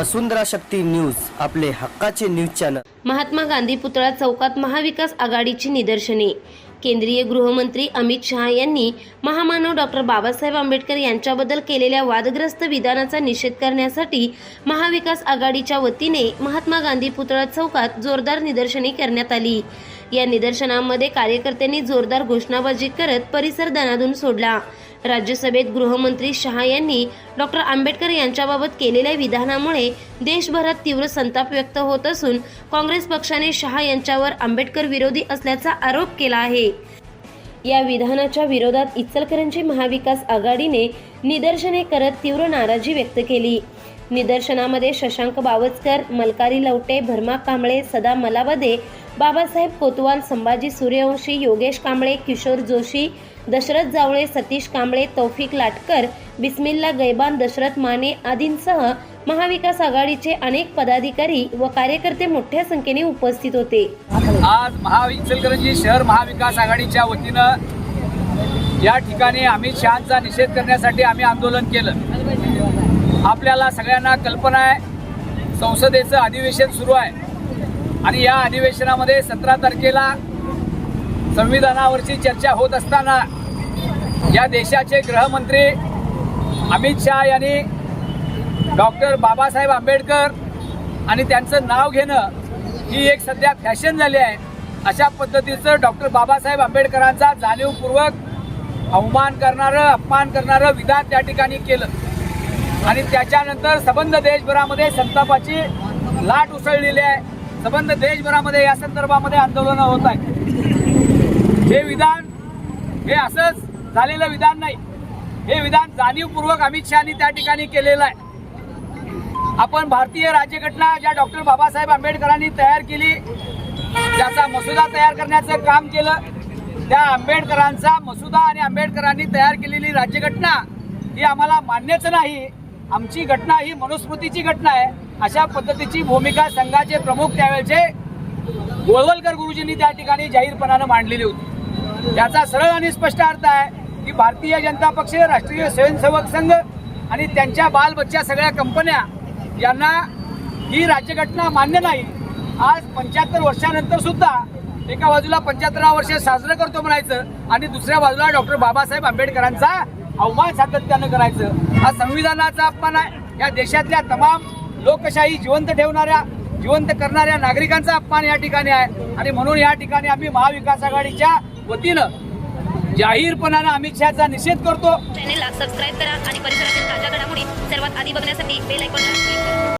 वसुंधरा शक्ती news आपले हक्काचे news channel. Mahatma Gandhi पुतळा चौकात महाविकास आघाडीची निदर्शने. केंद्रीय गृहमंत्री अमित शहा यांनी महामानव डॉक्टर बाबासाहेब आंबेडकर यांच्याबद्दल केलेल्या वादग्रस्त विधानाचा निषेध करण्यासाठी महाविकास आघाडीच्या वतीने महात्मा गांधी पुतळा चौकात जोरदार निदर्शने करण्यात आली. या निदर्शनामध्ये कार्यकर्त्यांनी जोरदार घोषणाबाजी करत परिसर दणादून सोडला. राज्यसभेत गृहमंत्री शहा यांनी डॉक्टर आंबेडकर यांच्याबाबत केलेल्या विधानामुळे देशभरात तीव्र संताप व्यक्त होत असून काँग्रेस पक्षाने शहा यांच्यावर आंबेडकर विरोधी असल्याचा आरोप केला आहे. या विधानाच्या विरोधात इचलकरंजी महाविकास आघाडीने निदर्शने करत तीव्र नाराजी व्यक्त केली. निदर्शनामध्ये शशांक बावचकर मलकारी लवटे भरमा कांबळे सदा मलावदे बाबासाहेब कोतवाल संभाजी सूर्यवंशी योगेश कांबळे किशोर जोशी दशरथ जावळे सतीश कांबळे तौफिक लाटकर बिस्मिल्ला गैबान दशरथ माने आदींसह महाविकास आघाडीचे अनेक पदाधिकारी व कार्यकर्ते मोठ्या संख्येने उपस्थित होते. आज महाविचलकरंजी शहर महाविकास आघाडीच्या वतीनं या ठिकाणी अमित शहाचा निषेध करण्यासाठी आम्ही आंदोलन केलं. आपल्याला सगळ्यांना कल्पना आहे संसदेचं अधिवेशन सुरू आहे. आणि या अधिवेशनामध्ये सतरा तारखेला संविधानावरची चर्चा होत असताना या देशाचे गृहमंत्री अमित शहा यांनी डॉक्टर बाबासाहेब आंबेडकर आणि त्यांचं नाव घेणं ही एक सध्या फॅशन झाली आहे. अशा पद्धतीचं डॉक्टर बाबासाहेब आंबेडकरांचा जाणीवपूर्वक अवमान करणारं अपमान करणारं विधान त्या ठिकाणी केलं. आणि त्याच्यानंतर सबंध देशभरामध्ये संतापाची लाट उसळलेली आहे. सबंध देशभरामध्ये या संदर्भामध्ये आंदोलनं होत आहेत. हे विधान हे असंच झालेलं विधान नाही. हे विधान जाणीवपूर्वक अमित शहानी त्या ठिकाणी केलेलं आहे. आपण भारतीय राज्यघटना ज्या डॉक्टर बाबासाहेब आंबेडकरांनी तयार केली त्याचा मसुदा तयार करण्याचं काम केलं त्या आंबेडकरांचा मसुदा आणि आंबेडकरांनी तयार केलेली राज्यघटना ही आम्हाला मान्यच नाही. आमची घटना ही मनुस्मृतीची घटना आहे. अशा पद्धतीची भूमिका संघाचे प्रमुख त्यावेळेचे गोळवलकर गुरुजींनी त्या ठिकाणी जाहीरपणानं मांडलेली होती. त्याचा सरळ आणि स्पष्ट अर्थ आहे की भारतीय जनता पक्ष राष्ट्रीय स्वयंसेवक संघ आणि त्यांच्या बालबच्च्या सगळ्या कंपन्या यांना ही राज्यघटना मान्य नाही. आज पंच्याहत्तर वर्षानंतर सुद्धा एका बाजूला पंच्याहत्तरा वर्ष साजरं करतो म्हणायचं आणि दुसऱ्या बाजूला डॉक्टर बाबासाहेब आंबेडकरांचा अवमान सातत्यानं करायचं. हा संविधानाचा अपमान आहे. या देशातल्या तमाम लोकशाही जिवंत ठेवणाऱ्या जिवंत करणाऱ्या नागरिकांचा अपमान या ठिकाणी आहे. आणि म्हणून या ठिकाणी आम्ही महाविकास आघाडीच्या वतीनं जाहीरपणानं अमित शहाचा निषेध करतो. चॅनेलला सबस्क्राईब करा आणि परिसरातील ताज्या घडामोडी सर्वात आधी बघण्यासाठी बेल ऐकून